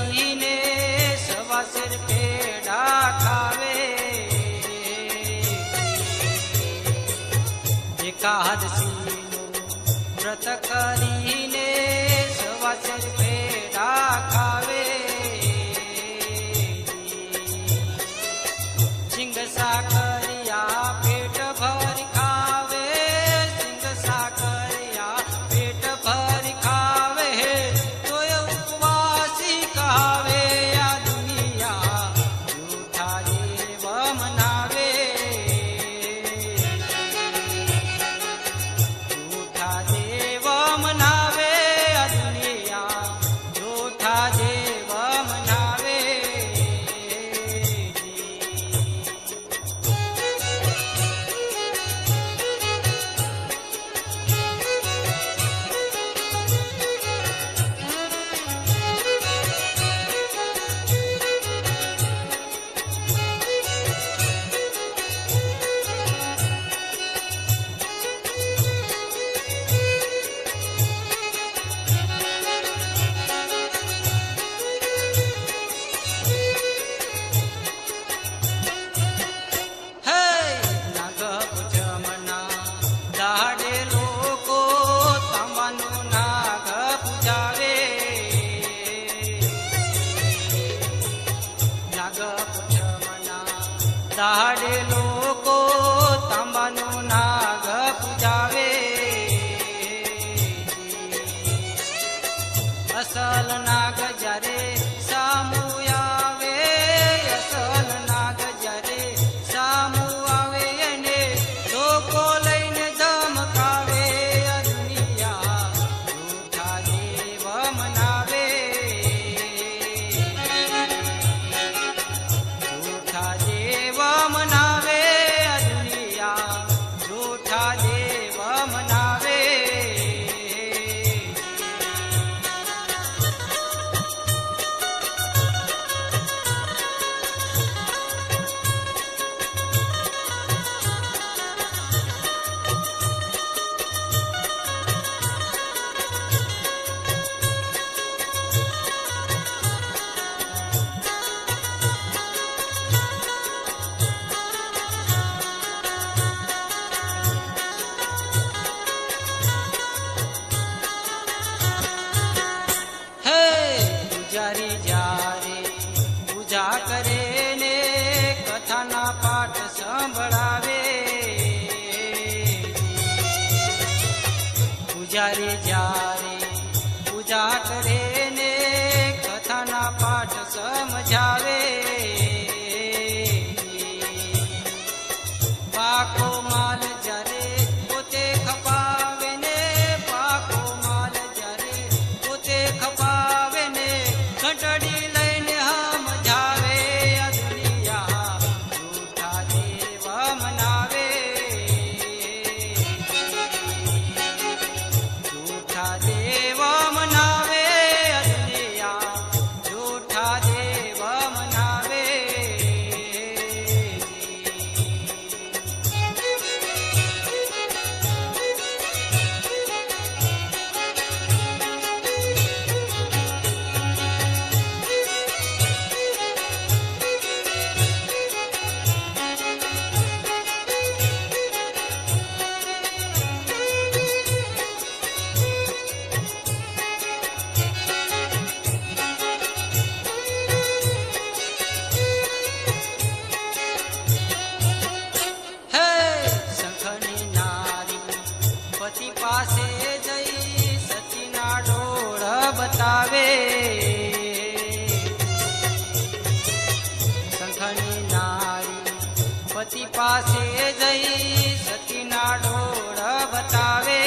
જમીને સવાસર પેડા ખાવે. એકાદશી વ્રત કરીને સવાસર નાગ દાડે લોકો તાંબાનું નાગ પૂજાવે. અસલ નાગ કથાના પાઠ સંભળાવે. પૂજારી જ્યારે પૂજા કરે ને કથાના પાઠ સમજાવે. પાકો માલ જ્યારે પોતે ખપાવે ને, પાકો માલ જ્યારે પોતે ખપાવે ને, ઘટડી પતિ પાસે જઈ સતીના ડોળ બતાવે.